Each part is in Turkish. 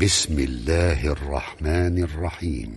Bismillahirrahmanirrahim.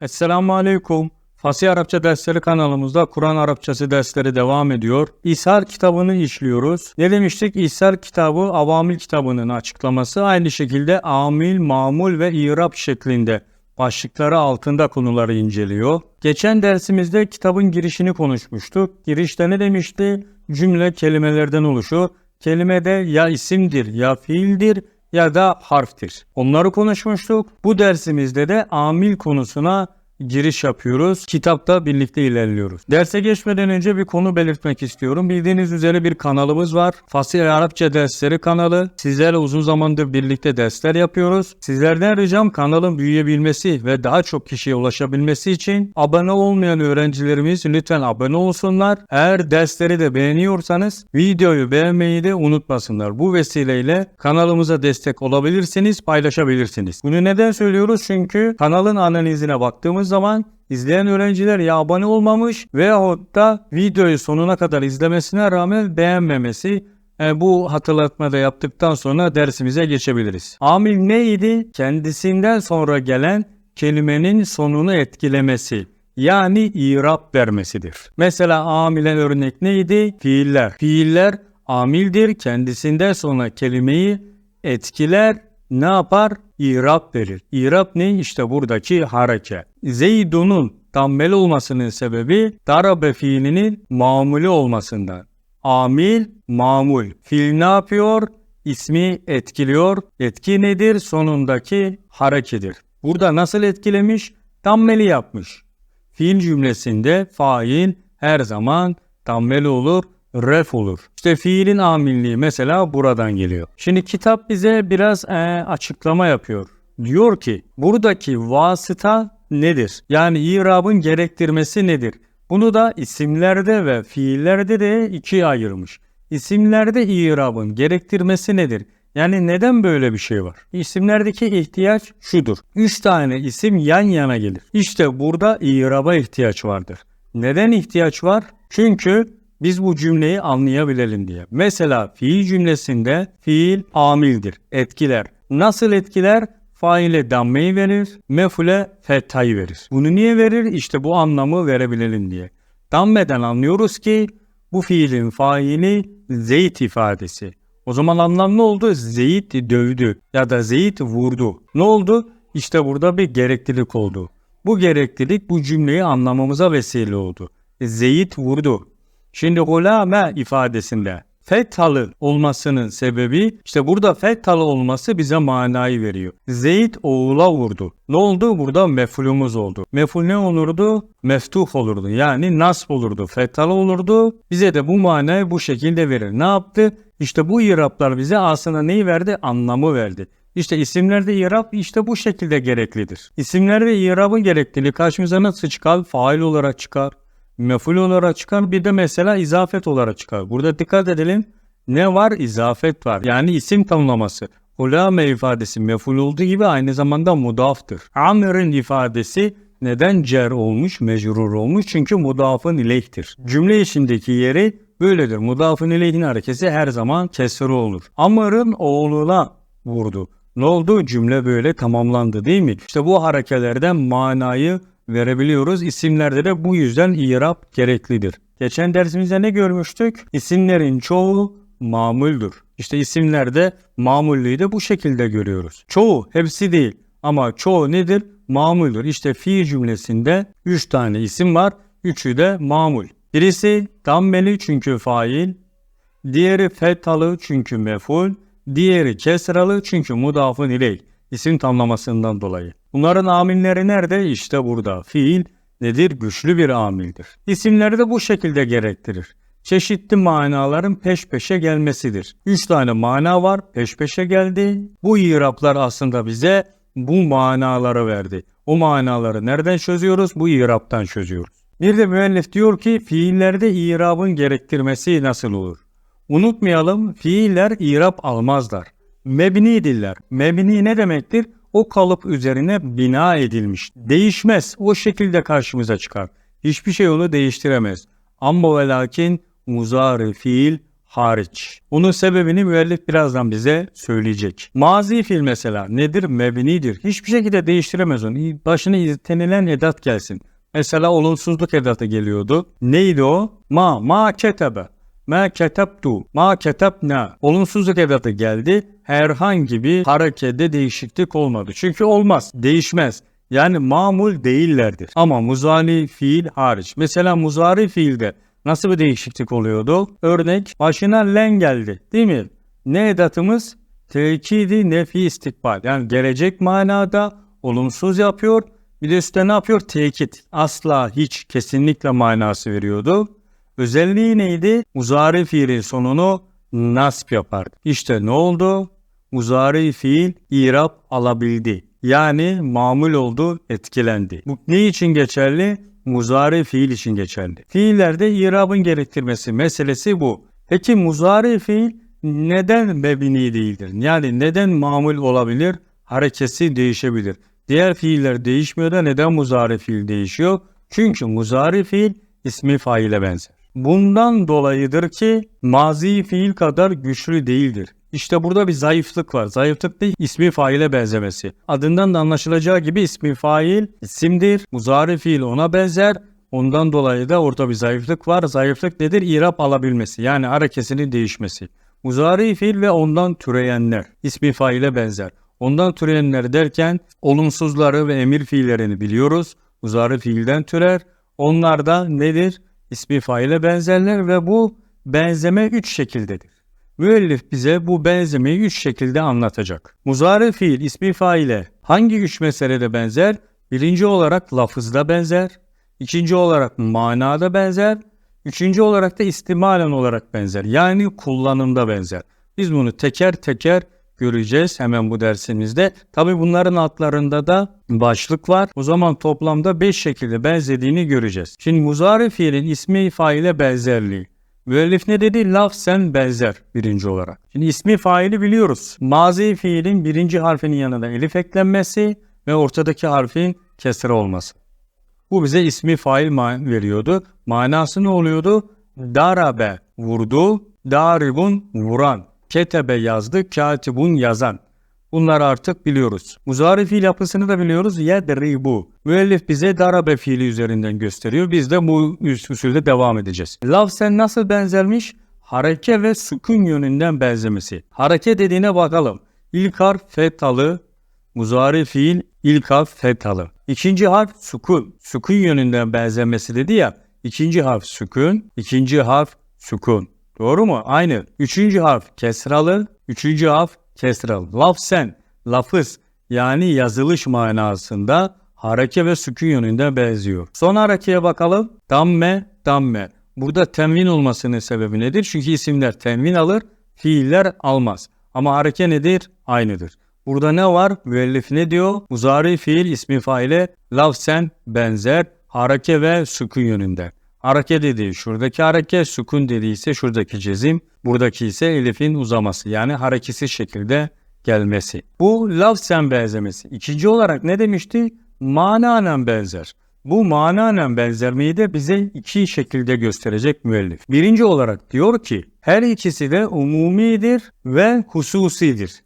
Esselamu Aleyküm. Fasih Arapça dersleri kanalımızda Kur'an Arapçası dersleri devam ediyor. İshar kitabını işliyoruz. Ne demiştik? İshar kitabı avamil kitabının açıklaması aynı şekilde amil, mamul ve irab şeklinde başlıkları altında konuları inceliyor. Geçen dersimizde kitabın girişini konuşmuştuk. Girişte ne demişti? Cümle kelimelerden oluşuyor. Kelimede ya isimdir ya fiildir ya da harftir. Onları konuşmuştuk. Bu dersimizde de amil konusuna giriş yapıyoruz. Kitapta birlikte ilerliyoruz. Derse geçmeden önce bir konu belirtmek istiyorum. Bildiğiniz üzere bir kanalımız var. Fasih Arapça dersleri kanalı. Sizlerle uzun zamandır birlikte dersler yapıyoruz. Sizlerden ricam kanalın büyüyebilmesi ve daha çok kişiye ulaşabilmesi için abone olmayan öğrencilerimiz lütfen abone olsunlar. Eğer dersleri de beğeniyorsanız videoyu beğenmeyi de unutmasınlar. Bu vesileyle kanalımıza destek olabilirsiniz, paylaşabilirsiniz. Bunu neden söylüyoruz? Çünkü kanalın analizine baktığımız zaman izleyen öğrenciler ya abone olmamış veyahut da videoyu sonuna kadar izlemesine rağmen beğenmemesi e, bu hatırlatmada yaptıktan sonra dersimize geçebiliriz. Amil neydi? Kendisinden sonra gelen kelimenin sonunu etkilemesi. Yani irap vermesidir. Mesela amilen örnek neydi? Fiiller. Fiiller amildir. Kendisinden sonra kelimeyi etkiler, ne yapar? İrab verir. İrab ne? İşte buradaki hareke. Zeydun'un dammeli olmasının sebebi darabe fiilinin mamulü olmasından. Amil, mamul. Fiil ne yapıyor? İsmi etkiliyor. Etki nedir? Sonundaki harekedir. Burada nasıl etkilemiş? Dammeli yapmış. Fiil cümlesinde fail her zaman dammeli olur, ref olur. İşte fiilin amilliği mesela buradan geliyor. Şimdi kitap bize biraz e, açıklama yapıyor. Diyor ki buradaki vasıta nedir? Yani irabın gerektirmesi nedir? Bunu da isimlerde ve fiillerde de ikiye ayırmış. İsimlerde irabın gerektirmesi nedir? Yani neden böyle bir şey var? İsimlerdeki ihtiyaç şudur. Üç tane isim yan yana gelir. İşte burada iraba ihtiyaç vardır. Neden ihtiyaç var? Çünkü biz bu cümleyi anlayabilelim diye. Mesela fiil cümlesinde fiil amildir, etkiler. Nasıl etkiler? Faile dammeyi verir, mefule fethayı verir. Bunu niye verir? İşte bu anlamı verebilelim diye. Dammeden anlıyoruz ki bu fiilin faili zeyt ifadesi. O zaman anlam ne oldu? Zeyt dövdü ya da Zeyt vurdu. Ne oldu? İşte burada bir gereklilik oldu. Bu gereklilik bu cümleyi anlamamıza vesile oldu. Zeyt vurdu. Şimdi gulame ifadesinde fethalı olmasının sebebi işte burada fethalı olması bize manayı veriyor. Zeyd oğula vurdu. Ne oldu? Burada mefulümüz oldu. Meful ne olurdu? Meftuh olurdu. Yani nasb olurdu. Fethalı olurdu. Bize de bu manayı bu şekilde verir. Ne yaptı? İşte bu iraplar bize aslında neyi verdi? Anlamı verdi. İşte isimlerde irab işte bu şekilde gereklidir. İsimlerde irabın gerekliliği karşımıza nasıl çıkar? Fail olarak çıkar meful olarak çıkar bir de mesela izafet olarak çıkar. Burada dikkat edelim. Ne var? İzafet var. Yani isim tanımlaması. Ulame ifadesi meful olduğu gibi aynı zamanda mudaftır. Amir'in ifadesi neden cer olmuş, mecrur olmuş? Çünkü mudafın ileyhtir. Cümle içindeki yeri böyledir. Mudafın ileyhin harekesi her zaman kesri olur. Amr'ın oğluna vurdu. Ne oldu? Cümle böyle tamamlandı değil mi? İşte bu harekelerden manayı verebiliyoruz. İsimlerde de bu yüzden irab gereklidir. Geçen dersimizde ne görmüştük? İsimlerin çoğu mamuldür. İşte isimlerde mamullüğü de bu şekilde görüyoruz. Çoğu, hepsi değil. Ama çoğu nedir? Mamuldür. İşte fiil cümlesinde 3 tane isim var. Üçü de mamul. Birisi dammeli çünkü fail. Diğeri fethalı çünkü meful. Diğeri kesralı çünkü mudafın ileyh. İsim tamlamasından dolayı. Bunların amilleri nerede? İşte burada. Fiil nedir? Güçlü bir amildir. İsimleri de bu şekilde gerektirir. Çeşitli manaların peş peşe gelmesidir. Üç tane mana var, peş peşe geldi. Bu iraplar aslında bize bu manaları verdi. O manaları nereden çözüyoruz? Bu iraptan çözüyoruz. Bir de müellif diyor ki fiillerde irabın gerektirmesi nasıl olur? Unutmayalım fiiller irap almazlar. Mebni diller. Mebni ne demektir? O kalıp üzerine bina edilmiş. Değişmez. O şekilde karşımıza çıkar. Hiçbir şey onu değiştiremez. Amma ve lakin muzari fiil hariç. Bunun sebebini müellif birazdan bize söyleyecek. Mazi fiil mesela nedir? Mebnidir. Hiçbir şekilde değiştiremez onu. Başına istenilen edat gelsin. Mesela olumsuzluk edatı geliyordu. Neydi o? Ma, ma ketebe. Ma ketebtu, ma ketebna. Olumsuzluk edatı geldi. Herhangi bir harekette değişiklik olmadı. Çünkü olmaz, değişmez. Yani mamul değillerdir. Ama muzari fiil hariç. Mesela muzari fiilde nasıl bir değişiklik oluyordu? Örnek başına len geldi değil mi? Ne edatımız? Tekidi nefi istikbal. Yani gelecek manada olumsuz yapıyor. Bir de üstte ne yapıyor? Tekit. Asla hiç kesinlikle manası veriyordu. Özelliği neydi? Muzari fiilin sonunu nasp yapardı. İşte ne oldu? Muzari fiil irap alabildi. Yani mamul oldu, etkilendi. Bu ne için geçerli? Muzari fiil için geçerli. Fiillerde irabın gerektirmesi meselesi bu. Peki muzari fiil neden mebni değildir? Yani neden mamul olabilir? Harekesi değişebilir. Diğer fiiller değişmiyor da neden muzari fiil değişiyor? Çünkü muzari fiil ismi faile benzer. Bundan dolayıdır ki mazi fiil kadar güçlü değildir. İşte burada bir zayıflık var. Zayıflık da ismi faile benzemesi. Adından da anlaşılacağı gibi ismi fail isimdir. Muzari fiil ona benzer. Ondan dolayı da orada bir zayıflık var. Zayıflık nedir? İrap alabilmesi. Yani harekesinin değişmesi. Muzari fiil ve ondan türeyenler. ismi faile benzer. Ondan türeyenler derken olumsuzları ve emir fiillerini biliyoruz. Muzari fiilden türer. Onlar da nedir? İsmi faile benzerler ve bu benzeme üç şekildedir. Müellif bize bu benzemeyi üç şekilde anlatacak. Muzari fiil ismi faile hangi üç meselede benzer? Birinci olarak lafızda benzer, ikinci olarak manada benzer, üçüncü olarak da istimalen olarak benzer. Yani kullanımda benzer. Biz bunu teker teker göreceğiz hemen bu dersimizde. Tabi bunların altlarında da başlık var. O zaman toplamda 5 şekilde benzediğini göreceğiz. Şimdi muzari fiilin ismi faile benzerliği. Müellif ne dedi? Lafzen benzer birinci olarak. Şimdi ismi faili biliyoruz. Mazi fiilin birinci harfinin yanına elif eklenmesi ve ortadaki harfin kesre olması. Bu bize ismi fail veriyordu. Manası ne oluyordu? Darabe vurdu, daribun vuran, ketebe yazdı, katibun yazan. Bunları artık biliyoruz. Muzari fiil yapısını da biliyoruz. Yedribu. Müellif bize darabe fiili üzerinden gösteriyor. Biz de bu usulde devam edeceğiz. Lafzen nasıl benzermiş? Hareke ve sükun yönünden benzemesi. Hareke dediğine bakalım. İlk harf fetalı, muzari fiil ilk harf fetalı. İkinci harf sükun. Sükun yönünden benzemesi dedi ya. İkinci harf sükun, ikinci harf sükun. Doğru mu? Aynı. Üçüncü harf kesralı, üçüncü harf kesralı. Lafzen, lafız yani yazılış manasında hareke ve sükun yönünden benziyor. Son harekeye bakalım. Damme, damme. Burada tenvin olmasının sebebi nedir? Çünkü isimler tenvin alır, fiiller almaz. Ama hareke nedir? Aynıdır. Burada ne var? Müellif ne diyor? Muzari fiil ismi faile lafzen benzer, hareke ve sükun yönünde. Hareke dediği şuradaki hareke, sükun dediği ise şuradaki cezim, buradaki ise elifin uzaması yani hareketsiz şekilde gelmesi. Bu lafzen benzemesi. İkinci olarak ne demişti? Mananen benzer. Bu mananen benzermeyi de bize iki şekilde gösterecek müellif. Birinci olarak diyor ki her ikisi de umumidir ve hususidir.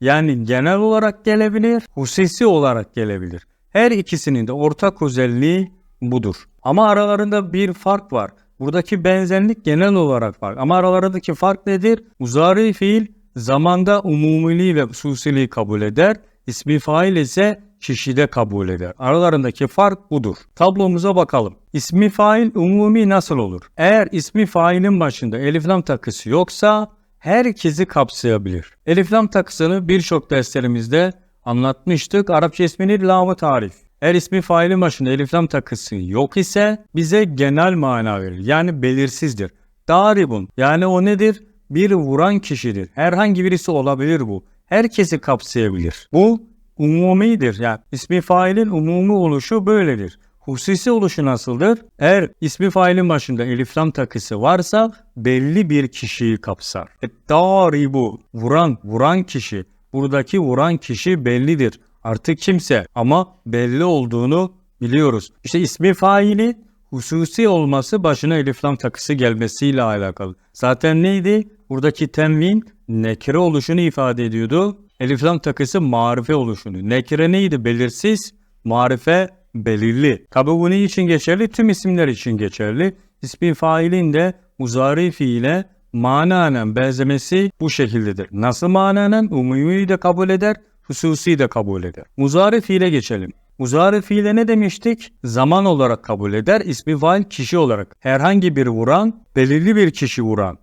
Yani genel olarak gelebilir, hususi olarak gelebilir. Her ikisinin de ortak özelliği budur. Ama aralarında bir fark var. Buradaki benzerlik genel olarak var. Ama aralarındaki fark nedir? Muzari fiil zamanda umumiliği ve hususiliği kabul eder. İsmi fail ise kişide kabul eder. Aralarındaki fark budur. Tablomuza bakalım. İsmi fail umumi nasıl olur? Eğer ismi failin başında elif lam takısı yoksa herkesi kapsayabilir. Elif lam takısını birçok derslerimizde anlatmıştık. Arapça ismini lamı tarif. Eğer ismi failin başında elif lam takısı yok ise bize genel mana verir. Yani belirsizdir. Daribun yani o nedir? Bir vuran kişidir. Herhangi birisi olabilir bu. Herkesi kapsayabilir. Bu umumidir. Yani ismi failin umumi oluşu böyledir. Hususi oluşu nasıldır? Eğer ismi failin başında elif lam takısı varsa belli bir kişiyi kapsar. E, daribu vuran, vuran kişi. Buradaki vuran kişi bellidir. Artık kimse ama belli olduğunu biliyoruz. İşte ismi faili hususi olması başına elif lam takısı gelmesiyle alakalı. Zaten neydi? Buradaki tenvin nekire oluşunu ifade ediyordu. Elif lam takısı marife oluşunu. Nekire neydi? Belirsiz. Marife belirli. Tabi bu ne için geçerli? Tüm isimler için geçerli. İsmin failin de muzari fiile mananen benzemesi bu şekildedir. Nasıl mananen? Umumi de kabul eder, hususi de kabul eder. Muzari fiile geçelim. Muzari fiile ne demiştik? Zaman olarak kabul eder, ismi fail kişi olarak. Herhangi bir vuran, belirli bir kişi vuran.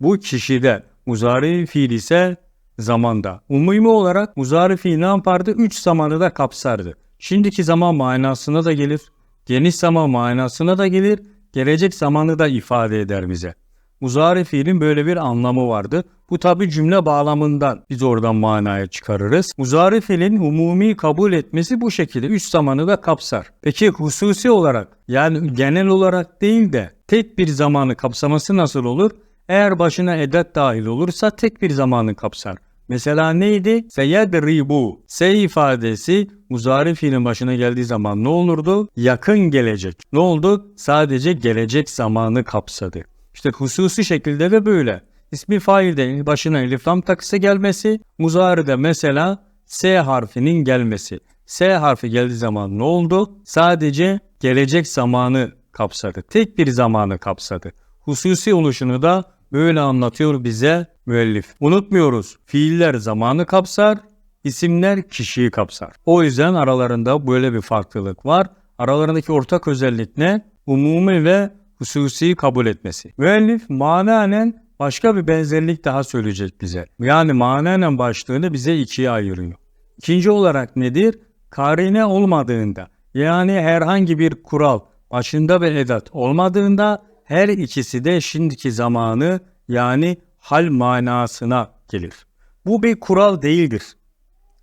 Bu kişide muzari fiil ise zamanda. Umumi olarak muzari fiil ne yapardı? Üç zamanı da kapsardı. Şimdiki zaman manasına da gelir, geniş zaman manasına da gelir, gelecek zamanı da ifade eder bize. Muzari fiilin böyle bir anlamı vardı. Bu tabi cümle bağlamından biz oradan manaya çıkarırız. Muzari fiilin umumi kabul etmesi bu şekilde. Üç zamanı da kapsar. Peki hususi olarak yani genel olarak değil de tek bir zamanı kapsaması nasıl olur? Eğer başına edat dahil olursa tek bir zamanı kapsar. Mesela neydi? Seyedribu. Se ifadesi muzari fiilin başına geldiği zaman ne olurdu? Yakın gelecek. Ne oldu? Sadece gelecek zamanı kapsadı. İşte hususi şekilde de böyle. İsmi failde başına elif lam takısı gelmesi, muzari'de mesela S harfinin gelmesi. S harfi geldiği zaman ne oldu? Sadece gelecek zamanı kapsadı. Tek bir zamanı kapsadı. Hususi oluşunu da böyle anlatıyor bize müellif. Unutmuyoruz. Fiiller zamanı kapsar, isimler kişiyi kapsar. O yüzden aralarında böyle bir farklılık var. Aralarındaki ortak özellik ne? Umumi ve hususi kabul etmesi. Müellif mananen başka bir benzerlik daha söyleyecek bize. Yani mananen başlığını bize ikiye ayırıyor. İkinci olarak nedir? Karine olmadığında yani herhangi bir kural başında ve edat olmadığında her ikisi de şimdiki zamanı yani hal manasına gelir. Bu bir kural değildir.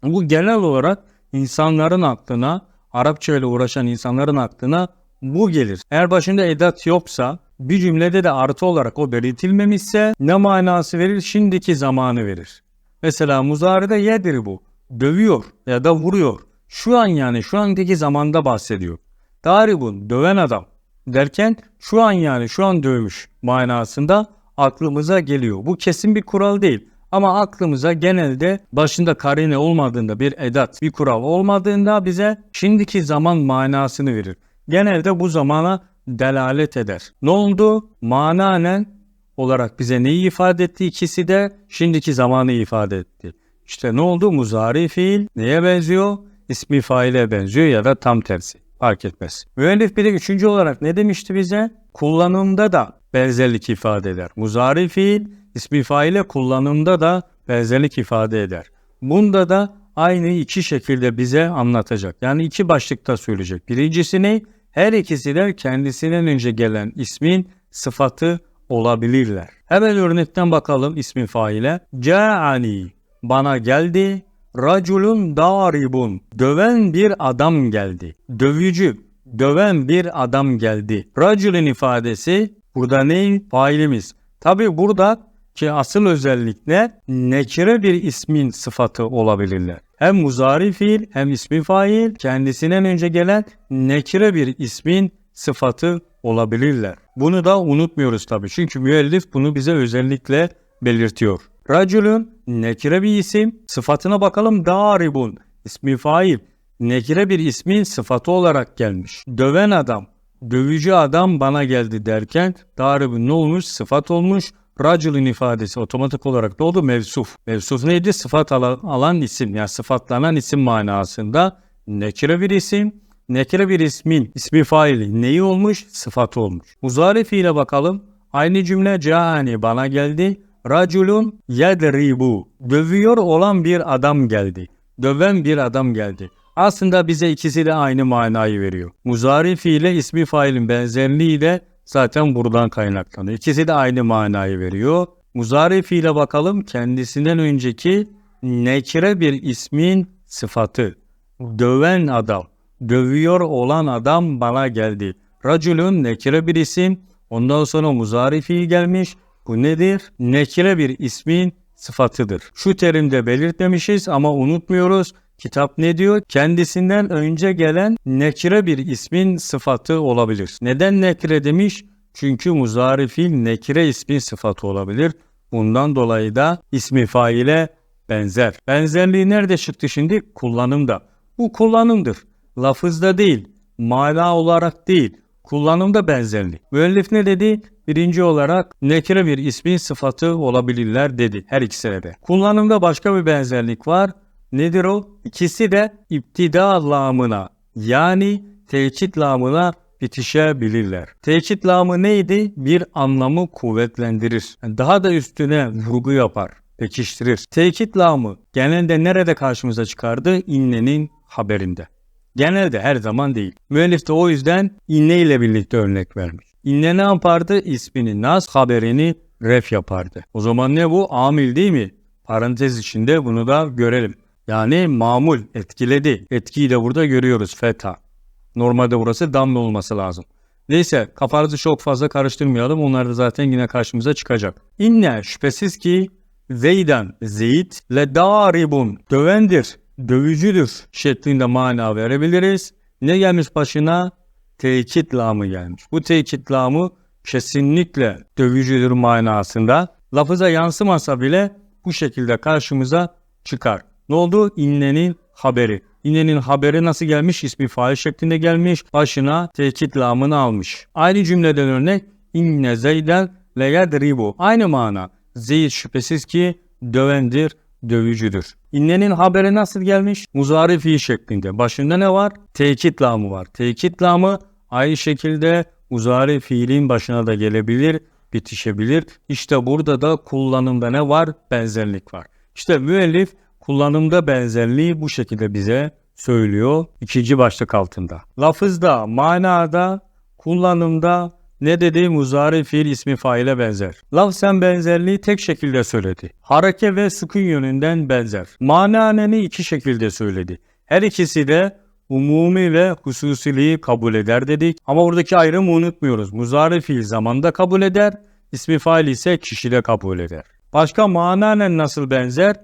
Bu genel olarak insanların aklına, Arapça ile uğraşan insanların aklına bu gelir. Eğer başında edat yoksa bir cümlede de artı olarak o belirtilmemişse ne manası verir? Şimdiki zamanı verir. Mesela muzaride yedir bu. Dövüyor ya da vuruyor. Şu an yani şu andaki zamanda bahsediyor. Daribun döven adam derken şu an yani şu an dövmüş manasında aklımıza geliyor. Bu kesin bir kural değil. Ama aklımıza genelde başında karine olmadığında bir edat, bir kural olmadığında bize şimdiki zaman manasını verir. Genelde bu zamana delalet eder. Ne oldu? Mananen olarak bize neyi ifade etti? İkisi de şimdiki zamanı ifade etti. İşte ne oldu? Muzari fiil neye benziyor? İsmi faile benziyor ya da tam tersi. Fark etmez. Müellif bir de üçüncü olarak ne demişti bize? Kullanımda da benzerlik ifade eder. Muzari fiil ismi faile kullanımda da benzerlik ifade eder. Bunda da aynı iki şekilde bize anlatacak. Yani iki başlıkta söyleyecek. Birincisi ne? Her ikisi de kendisinden önce gelen ismin sıfatı olabilirler. Hemen örnekten bakalım ismi faile. Ca'ani bana geldi. Raculun daribun döven bir adam geldi. Dövücü döven bir adam geldi. Raculun ifadesi burada ne? Failimiz. Tabi burada ki asıl özellik ne? Nekire bir ismin sıfatı olabilirler. Hem muzari fiil hem ismi fail kendisinden önce gelen nekire bir ismin sıfatı olabilirler. Bunu da unutmuyoruz tabi. Çünkü müellif bunu bize özellikle belirtiyor. Raculun nekire bir isim. Sıfatına bakalım daribun. ismi fail. Nekire bir ismin sıfatı olarak gelmiş. Döven adam, dövücü adam bana geldi derken daribun ne olmuş? Sıfat olmuş. Raculun ifadesi otomatik olarak ne oldu? Mevsuf. Mevsuf neydi? Sıfat alan, alan isim yani sıfatlanan isim manasında. Nekire bir isim. Nekire bir ismin ismi faili neyi olmuş? Sıfatı olmuş. Muzari fiile bakalım. Aynı cümle cani bana geldi. Raculun yedribu. Dövüyor olan bir adam geldi. Döven bir adam geldi. Aslında bize ikisi de aynı manayı veriyor. Muzari fiile ismi failin benzerliği de zaten buradan kaynaklanıyor. İkisi de aynı manayı veriyor. Muzari fiile bakalım kendisinden önceki nekire bir ismin sıfatı. Döven adam, dövüyor olan adam bana geldi. Raculun nekire bir isim, ondan sonra muzari fiil gelmiş. Bu nedir? Nekire bir ismin sıfatıdır. Şu terimde belirtmemişiz ama unutmuyoruz. Kitap ne diyor? Kendisinden önce gelen nekire bir ismin sıfatı olabilir. Neden nekire demiş? Çünkü muzari fiil nekire ismin sıfatı olabilir. Bundan dolayı da ismi faile benzer. Benzerliği nerede çıktı şimdi? Kullanımda. Bu kullanımdır. Lafızda değil, mana olarak değil, kullanımda benzerlik. Müellif ne dedi? Birinci olarak nekire bir ismin sıfatı olabilirler dedi her ikisine de. Kullanımda başka bir benzerlik var. Nedir o? İkisi de iptida lamına yani tekit lamına bitişebilirler. Tekit lamı neydi? Bir anlamı kuvvetlendirir. Daha da üstüne vurgu yapar, pekiştirir. Tekit lamı genelde nerede karşımıza çıkardı? İnnenin haberinde. Genelde her zaman değil. Müellif de o yüzden inne ile birlikte örnek vermiş. İnne ne yapardı? İsmini nas haberini ref yapardı. O zaman ne bu? Amil değil mi? Parantez içinde bunu da görelim. Yani mamul etkiledi. Etkiyi de burada görüyoruz fetha. Normalde burası damla olması lazım. Neyse kafanızı çok fazla karıştırmayalım. Onlar da zaten yine karşımıza çıkacak. İnne şüphesiz ki Zeyden Zeyd le daribun dövendir, dövücüdür şeklinde mana verebiliriz. Ne gelmiş başına? Tekit lamı gelmiş. Bu tekit lamı kesinlikle dövücüdür manasında. Lafıza yansımasa bile bu şekilde karşımıza çıkar. Ne oldu? İnnenin haberi. İnnenin haberi nasıl gelmiş? İsmi fail şeklinde gelmiş. Başına tekit lamını almış. Aynı cümleden örnek inne zeyden leyedribu. Aynı mana. Zeyd şüphesiz ki dövendir, dövücüdür. İnnenin haberi nasıl gelmiş? Muzari fiil şeklinde. Başında ne var? Tekit lamı var. Tekit lamı aynı şekilde muzari fiilin başına da gelebilir, bitişebilir. İşte burada da kullanımda ne var? Benzerlik var. İşte müellif kullanımda benzerliği bu şekilde bize söylüyor ikinci başlık altında. Lafızda, manada, kullanımda ne dedi? Muzari fiil ismi faile benzer. Lafzen benzerliği tek şekilde söyledi. Hareke ve sıkın yönünden benzer. Mananeni iki şekilde söyledi. Her ikisi de umumi ve hususiliği kabul eder dedik. Ama buradaki ayrımı unutmuyoruz. Muzari fiil zamanda kabul eder, ismi fail ise kişide kabul eder. Başka mananen nasıl benzer?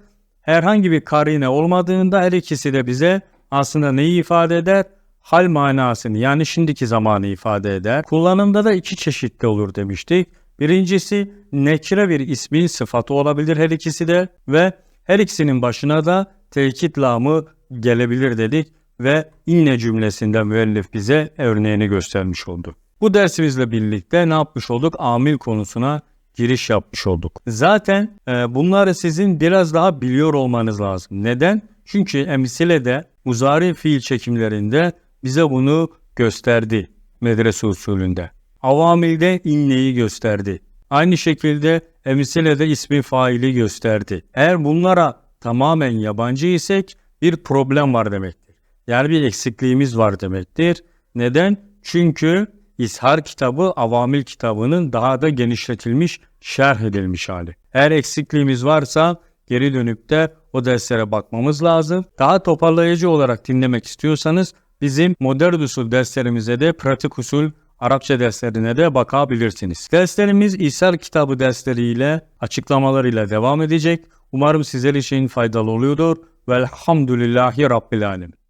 Herhangi bir karine olmadığında her ikisi de bize aslında neyi ifade eder? Hal manasını yani şimdiki zamanı ifade eder. Kullanımda da iki çeşitli olur demiştik. Birincisi nekire bir ismin sıfatı olabilir her ikisi de ve her ikisinin başına da tekit lamı gelebilir dedik ve inne cümlesinden müellif bize örneğini göstermiş oldu. Bu dersimizle birlikte ne yapmış olduk? Amil konusuna giriş yapmış olduk. Zaten e, bunları sizin biraz daha biliyor olmanız lazım. Neden? Çünkü emsilede muzari fiil çekimlerinde bize bunu gösterdi medrese usulünde. Avamilde inneyi gösterdi. Aynı şekilde emsilede ismi faili gösterdi. Eğer bunlara tamamen yabancı isek bir problem var demektir. Yani bir eksikliğimiz var demektir. Neden? Çünkü İshar kitabı avamil kitabının daha da genişletilmiş, şerh edilmiş hali. Eğer eksikliğimiz varsa geri dönüp de o derslere bakmamız lazım. Daha toparlayıcı olarak dinlemek istiyorsanız bizim modern usul derslerimize de pratik usul Arapça derslerine de bakabilirsiniz. Derslerimiz İshar kitabı dersleriyle açıklamalarıyla devam edecek. Umarım sizler için faydalı oluyordur. Velhamdülillahi Rabbil Alemin.